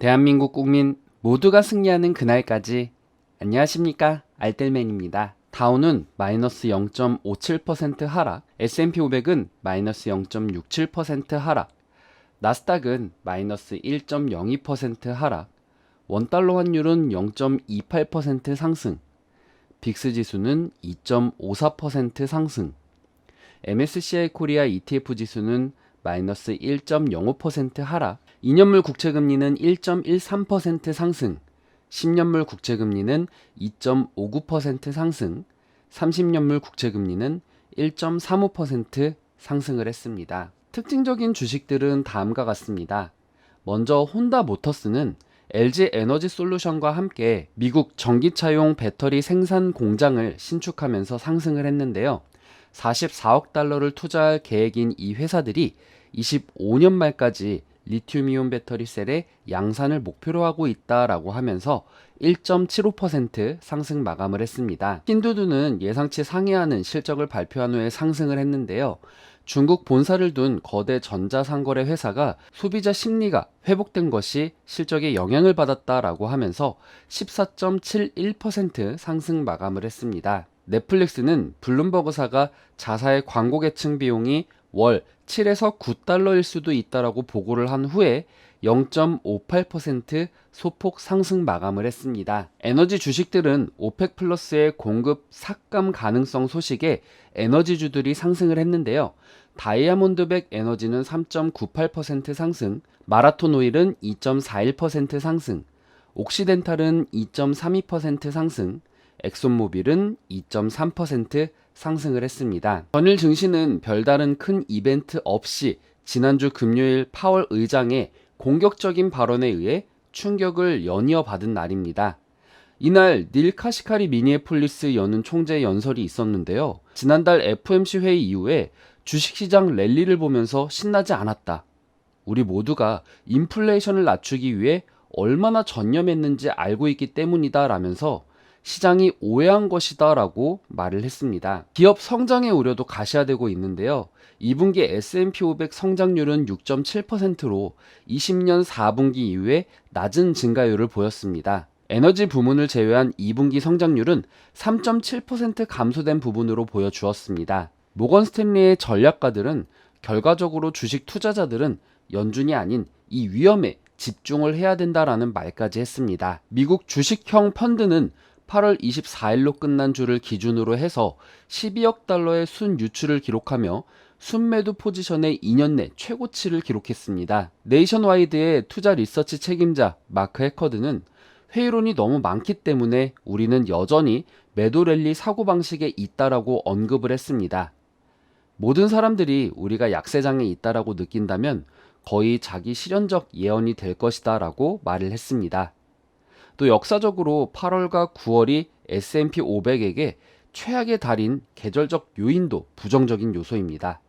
대한민국 국민 모두가 승리하는 그날까지 안녕하십니까 알뜰맨입니다. 다우는 마이너스 0.57% 하락, S&P 500은 마이너스 0.67% 하락, 나스닥은 마이너스 1.02% 하락, 원달러 환율은 0.28% 상승, 빅스 지수는 2.54% 상승, MSCI 코리아 ETF 지수는 마이너스 1.05% 하락, 2년물 국채금리는 1.13% 상승, 10년물 국채금리는 2.59% 상승, 30년물 국채금리는 1.35% 상승을 했습니다. 특징적인 주식들은 다음과 같습니다. 먼저 혼다 모터스는 LG 에너지 솔루션과 함께 미국 전기차용 배터리 생산 공장을 신축하면서 상승을 했는데요. 44억 달러를 투자할 계획인 이 회사들이 25년 말까지 리튬이온 배터리 셀의 양산을 목표로 하고 있다라고 하면서 1.75% 상승 마감을 했습니다. 킨두두는 예상치 상회하는 실적을 발표한 후에 상승을 했는데요. 중국 본사를 둔 거대 전자상거래 회사가 소비자 심리가 회복된 것이 실적에 영향을 받았다라고 하면서 14.71% 상승 마감을 했습니다. 넷플릭스는 블룸버그사가 자사의 광고 계층 비용이 월 7에서 9달러일 수도 있다라고 보고를 한 후에 0.58% 소폭 상승 마감을 했습니다. 에너지 주식들은 오펙 플러스의 공급 삭감 가능성 소식에 에너지주들이 상승을 했는데요. 다이아몬드백 에너지는 3.98% 상승, 마라톤 오일은 2.41% 상승, 옥시덴탈은 2.32% 상승, 엑손모빌은 2.3% 상승을 했습니다. 전일 증시는 별다른 큰 이벤트 없이 지난주 금요일 파월 의장의 공격적인 발언에 의해 충격을 연이어 받은 날입니다. 이날 닐 카시카리 미니애폴리스 여는 총재 연설이 있었는데요. 지난달 FMC 회의 이후에 주식시장 랠리를 보면서 신나지 않았다. 우리 모두가 인플레이션을 낮추기 위해 얼마나 전념했는지 알고 있기 때문이다 라면서 시장이 오해한 것이다 라고 말을 했습니다. 기업 성장의 우려도 가시화되고 있는데요. 2분기 S&P 500 성장률은 6.7%로 20년 4분기 이후에 낮은 증가율을 보였습니다. 에너지 부문을 제외한 2분기 성장률은 3.7% 감소된 부분으로 보여주었습니다. 모건 스탠리의 전략가들은 결과적으로 주식 투자자들은 연준이 아닌 이 위험에 집중을 해야 된다라는 말까지 했습니다. 미국 주식형 펀드는 8월 24일로 끝난 주를 기준으로 해서 12억 달러의 순 유출을 기록하며 순매도 포지션의 2년 내 최고치를 기록했습니다. 네이션와이드의 투자 리서치 책임자 마크 해커드는 회의론이 너무 많기 때문에 우리는 여전히 매도 랠리 사고방식에 있다라고 언급을 했습니다. 모든 사람들이 우리가 약세장에 있다라고 느낀다면 거의 자기 실현적 예언이 될 것이다라고 말을 했습니다. 또 역사적으로 8월과 9월이 S&P 500에게 최악의 달인 계절적 요인도 부정적인 요소입니다.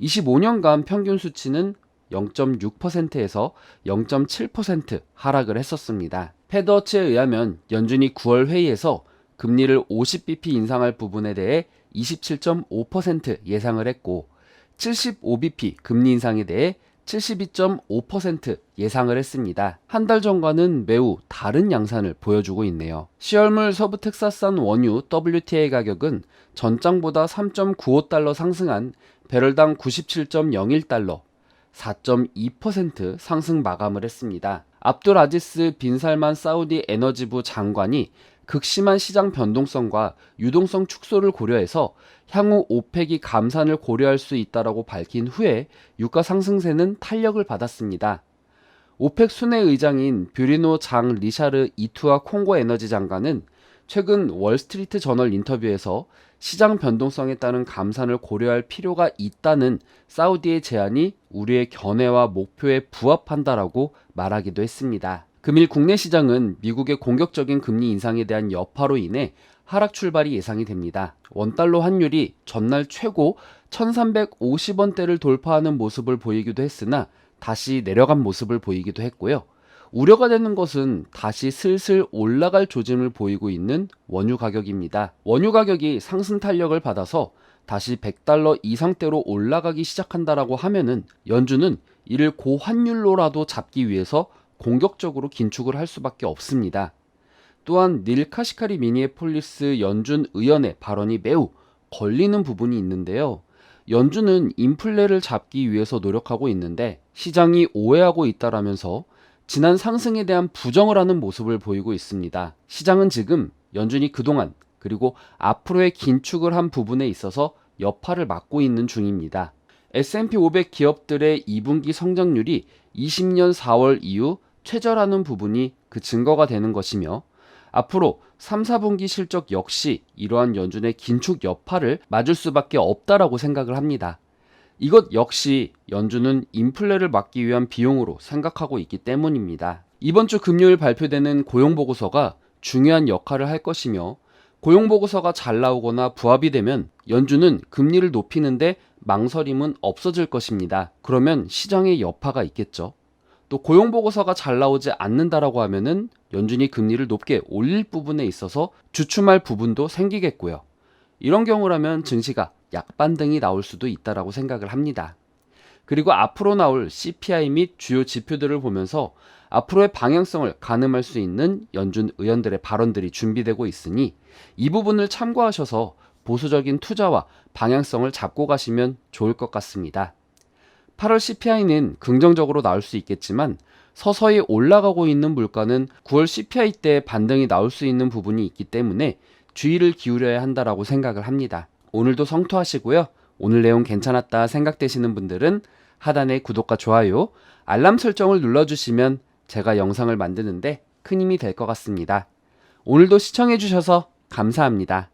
25년간 평균 수치는 0.6%에서 0.7% 하락을 했었습니다. 패드워치에 의하면 연준이 9월 회의에서 금리를 50bp 인상할 부분에 대해 27.5% 예상을 했고 75bp 금리 인상에 대해 72.5% 예상을 했습니다. 한 달 전과는 매우 다른 양산을 보여주고 있네요. 시얼물 서부 텍사스산 원유 WTI 가격은 전장보다 3.95달러 상승한 배럴당 97.01달러, 4.2% 상승 마감을 했습니다. 압둘 아지스 빈살만 사우디 에너지부 장관이 극심한 시장 변동성과 유동성 축소를 고려해서 향후 오펙이 감산을 고려할 수 있다라고 밝힌 후에 유가 상승세는 탄력을 받았습니다. 오펙 순회 의장인 뷰리노 장 리샤르 이투아 콩고 에너지 장관은 최근 월스트리트 저널 인터뷰에서 시장 변동성에 따른 감산을 고려할 필요가 있다는 사우디의 제안이 우리의 견해와 목표에 부합한다라고 말하기도 했습니다. 금일 국내 시장은 미국의 공격적인 금리 인상에 대한 여파로 인해 하락 출발이 예상이 됩니다. 원달러 환율이 전날 최고 1350원대를 돌파하는 모습을 보이기도 했으나 다시 내려간 모습을 보이기도 했고요. 우려가 되는 것은 다시 슬슬 올라갈 조짐을 보이고 있는 원유 가격입니다. 원유 가격이 상승 탄력을 받아서 다시 100달러 이상대로 올라가기 시작한다라고 하면은 연준은 이를 고환율로라도 잡기 위해서 공격적으로 긴축을 할 수밖에 없습니다. 또한 닐 카시카리 미니에폴리스 연준 의원의 발언이 매우 걸리는 부분이 있는데요. 연준은 인플레를 잡기 위해서 노력하고 있는데 시장이 오해하고 있다라면서 지난 상승에 대한 부정을 하는 모습을 보이고 있습니다. 시장은 지금 연준이 그동안 그리고 앞으로의 긴축을 한 부분에 있어서 여파를 맞고 있는 중입니다. S&P 500 기업들의 2분기 성장률이 20년 4월 이후 최저라는 부분이 그 증거가 되는 것이며 앞으로 3, 4분기 실적 역시 이러한 연준의 긴축 여파를 맞을 수밖에 없다라고 생각을 합니다. 이것 역시 연준은 인플레를 막기 위한 비용으로 생각하고 있기 때문입니다. 이번 주 금요일 발표되는 고용보고서가 중요한 역할을 할 것이며 고용보고서가 잘 나오거나 부합이 되면 연준은 금리를 높이는데 망설임은 없어질 것입니다. 그러면 시장에 여파가 있겠죠. 또 고용 보고서가 잘 나오지 않는다라고 하면은 연준이 금리를 높게 올릴 부분에 있어서 주춤할 부분도 생기겠고요. 이런 경우라면 증시가 약반등이 나올 수도 있다라고 생각을 합니다. 그리고 앞으로 나올 CPI 및 주요 지표들을 보면서 앞으로의 방향성을 가늠할 수 있는 연준 의원들의 발언들이 준비되고 있으니 이 부분을 참고하셔서 보수적인 투자와 방향성을 잡고 가시면 좋을 것 같습니다. 8월 CPI는 긍정적으로 나올 수 있겠지만 서서히 올라가고 있는 물가는 9월 CPI 때 반등이 나올 수 있는 부분이 있기 때문에 주의를 기울여야 한다라고 생각을 합니다. 오늘도 성투하시고요. 오늘 내용 괜찮았다 생각되시는 분들은 하단에 구독과 좋아요, 알람 설정을 눌러주시면 제가 영상을 만드는데 큰 힘이 될 것 같습니다. 오늘도 시청해주셔서 감사합니다.